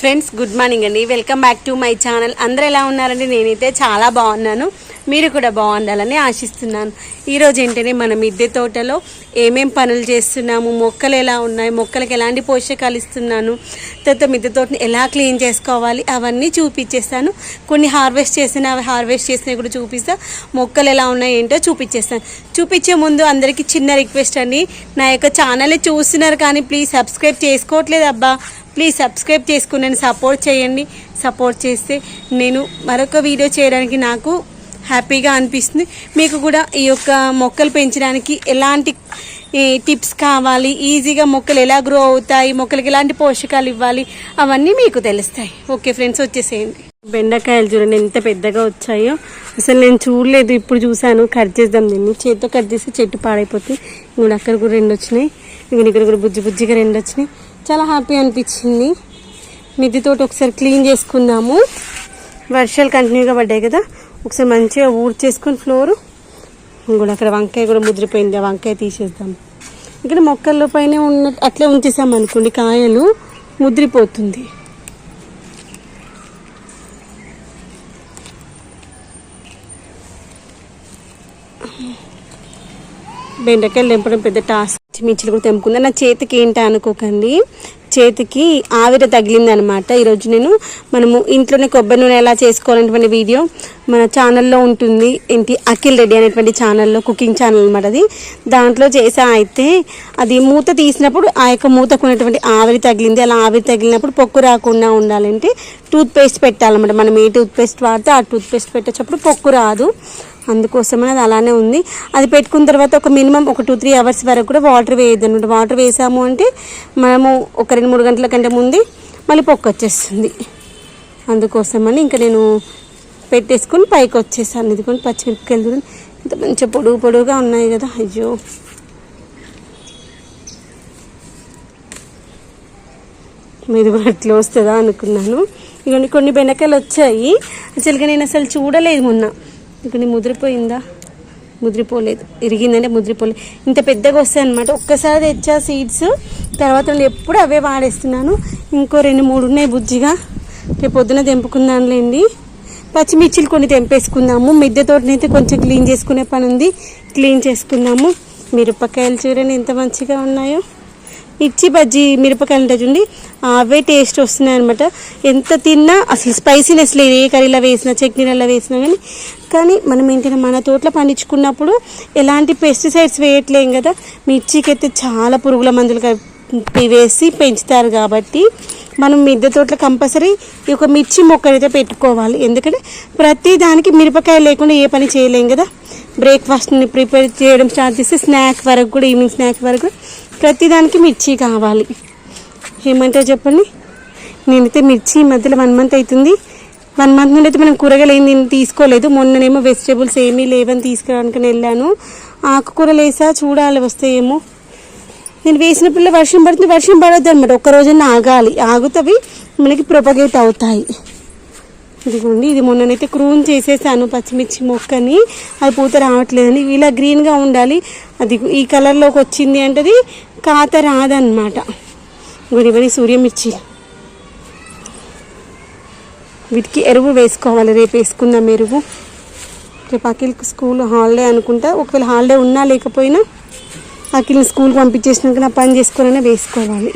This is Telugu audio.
ఫ్రెండ్స్ గుడ్ మార్నింగ్ అండి. Welcome back to my channel అందరూ ఎలా ఉన్నారండి? నేనైతే చాలా బాగున్నాను. మీరు కూడా బాగుండాలని ఆశిస్తున్నాను. ఈరోజు ఏంటంటే మన మిద్దె తోటలో ఏమేం పనులు చేస్తున్నాము మొక్కలు ఎలా ఉన్నాయి మొక్కలకు ఎలాంటి పోషకాలు ఇస్తున్నాను తర్వాత మిద్దె తోటని ఎలా క్లీన్ చేసుకోవాలి అవన్నీ చూపించేస్తాను. కొన్ని హార్వెస్ట్ చేసిన అవి హార్వెస్ట్ చేసినవి కూడా చూపిస్తా. మొక్కలు ఎలా ఉన్నాయి ఏంటో చూపించేస్తాను. చూపించే ముందు అందరికీ చిన్న రిక్వెస్ట్ అండి. నా యొక్క ఛానల్ చూస్తున్నారు కానీ ప్లీజ్ సబ్స్క్రైబ్ చేసుకోవట్లేదు అబ్బా. ప్లీజ్ సబ్స్క్రైబ్ చేసుకుని సపోర్ట్ చేయండి. సపోర్ట్ చేస్తే నేను మరొక వీడియో చేయడానికి నాకు హ్యాపీగా అనిపిస్తుంది. మీకు కూడా ఈ యొక్క మొక్కలు పెంచడానికి ఎలాంటి ఈ, టిప్స్ కావాలి? ఈజీగా మొక్కలు ఎలా గ్రో అవుతాయి? మొక్కలకి ఎలాంటి పోషకాలు ఇవ్వాలి? అవన్నీ మీకు తెలుస్తాయి. ఓకే ఫ్రెండ్స్ వచ్చేసేయండి. బెండకాయలు చూడండి ఎంత పెద్దగా వచ్చాయో. అసలు నేను చూడలేదు ఇప్పుడు చూశాను. కట్ చేద్దాం దీన్ని చేతితో కట్ చేస్తే చెట్టు పాడైపోతుంది. ఇప్పుడు అక్కడ కూడా రెండు వచ్చినాయి. ఇక్కడ ఇక్కడ కూడా బుజ్జి బుజ్జిగా రెండు వచ్చినాయి. చాలా హ్యాపీ అనిపించింది. మిద్దెతోటి ఒకసారి క్లీన్ చేసుకుందాము. వర్షాలు కంటిన్యూగా పడ్డాయి కదా. ఒకసారి మంచిగా ఊడ్చేసుకుని ఫ్లోరు. కూడా అక్కడ వంకాయ కూడా ముదిరిపోయింది. ఆ వంకాయ తీసేద్దాం. ఇక్కడ మొక్కల పైన ఉన్న అట్లే ఉంచేసాం అనుకోండి కాయలు ముద్రిపోతుంది. బెండకాయలు తెంపడం పెద్ద టాస్క్ మిర్చిలు కూడా తెంపుకుందా. నా చేతికి ఏంటా అనుకోకండి. చేతికి ఆవిరి తగిలిందనమాట. ఈరోజు నేను మనము ఇంట్లోనే కొబ్బరి నూనె ఎలా చేసుకోవాలనేటువంటి వీడియో మన ఛానల్లో ఉంటుంది. ఏంటి? అఖిల్ రెడ్డి అనేటువంటి ఛానల్లో కుకింగ్ ఛానల్ అనమాట అది. దాంట్లో చేసా అయితే అది మూత తీసినప్పుడు ఆ యొక్క మూతకు ఉన్నటువంటి ఆవిరి తగిలింది. అలా ఆవిరి తగిలినప్పుడు పొక్కు రాకుండా ఉండాలంటే టూత్ పేస్ట్ పెట్టాలన్నమాట. మనం ఏ టూత్ పేస్ట్ వాడితే ఆ టూత్ పేస్ట్ పెట్టేటప్పుడు పొక్కు రాదు. అందుకోసమని అది అలానే ఉంది. అది పెట్టుకున్న తర్వాత ఒక మినిమం ఒక టూ త్రీ అవర్స్ వరకు కూడా వాటర్ వేయద్దు అనమాట వాటర్ వేసాము అంటే మనము ఒక రెండు మూడు గంటల కంటే ముందు మళ్ళీ పొక్క వచ్చేస్తుంది. అందుకోసమని ఇంకా నేను పెట్టేసుకొని పైకి వచ్చేసాను. ఇదిగోండి పచ్చిమిరపకాయలు చూడండి. ఇంత మంచిగా పొడుగు పొడుగుగా ఉన్నాయి కదా. అయ్యో. మీరు కూడా అట్లా వస్తుందా అనుకున్నాను. ఇవన్నీ కొన్ని బెండకాయలు వచ్చాయి. అసలుగా నేను అసలు చూడలేదు మొన్న. ఇక్కడ ముదిరిపోయిందా? ముదిరిపోలేదు. ఇరిగిందంటే ముదిరిపోలేదు ఇంత పెద్దగా వస్తాయి అనమాట ఒక్కసారి తెచ్చా సీడ్స్. తర్వాత ఎప్పుడు అవే వాడేస్తున్నాను. ఇంకో రెండు మూడు ఉన్నాయి బుజ్జిగా. రేపు పొద్దున తెంపుకుందానులేండి పచ్చిమిర్చిలు కొన్ని తెంపేసుకుందాము. మిద్దె తోటనైతే కొంచెం క్లీన్ చేసుకునే పని ఉంది క్లీన్ చేసుకుందాము. మిరపకాయలు చూడండి ఎంత మంచిగా ఉన్నాయో. మిర్చి బజ్జీ మిరపకాయలు ఉంటాయి చూడండి అవే టేస్ట్ వస్తున్నాయి అనమాట ఎంత తిన్నా అసలు స్పైసీనెస్ లేదు. ఏ కర్రీలో వేసినా చట్నీలలో వేసినా కానీ. కానీ మనం ఏంటంటే మన తోటలో పండించుకున్నప్పుడు ఎలాంటి పెస్టిసైడ్స్ వేయట్లేం కదా. మిర్చికి అయితే చాలా పురుగుల మందులు వేసి పెంచుతారు కాబట్టి మనం మిద్దె తోటలో కంపల్సరీ ఈ యొక్క మిర్చి మొక్క అయితే పెట్టుకోవాలి. ఎందుకంటే ప్రతి దానికి మిరపకాయ లేకుండా ఏ పని చేయలేం కదా. బ్రేక్ఫాస్ట్ని ప్రిపేర్ చేయడం స్టార్ట్ చేస్తే స్నాక్ వరకు కూడా ఈవినింగ్ స్నాక్ వరకు ప్రతిదానికి మిర్చి కావాలి. ఏమంటారు చెప్పండి? నేనైతే మిర్చి ఈ మధ్యలో వన్ మంత్ అవుతుంది వన్ మంత్ నుండి అయితే మనం కూరగాయలు ఏం నేను తీసుకోలేదు. మొన్ననేమో వెజిటేబుల్స్ ఏమీ లేవని తీసుకురావడానికి వెళ్ళాను. ఆకుకూరలు వేసా చూడాలి వస్తాయేమో నేను వేసిన పిల్ల వర్షం పడుతుంది వర్షం పడద్దు అనమాట ఒక్క రోజున ఆగాలి. ఆగుతవి మనకి ప్రొపగేట్ అవుతాయి. ఇదిగోండి ఇది మొన్ననైతే క్రూన్ చేసేసాను పచ్చిమిర్చి మొక్కని. అది పూత రావట్లేదని. ఇలా గ్రీన్గా ఉండాలి. అది ఈ కలర్లోకి వచ్చింది అంటే కాత రాదనమాట ఇదిగోండి ఇవన్నీ సూర్యమిర్చి. వీటికి ఎరువు వేసుకోవాలి. రేపు వేసుకుందాం ఎరువు. రేపు అఖిల్కి స్కూల్ హాలిడే అనుకుంటా. ఒకవేళ హాలిడే ఉన్నా లేకపోయినా అఖిల్ని స్కూల్ పంపించేసినాక నా పని చేసుకోవాలనే వేసుకోవాలి.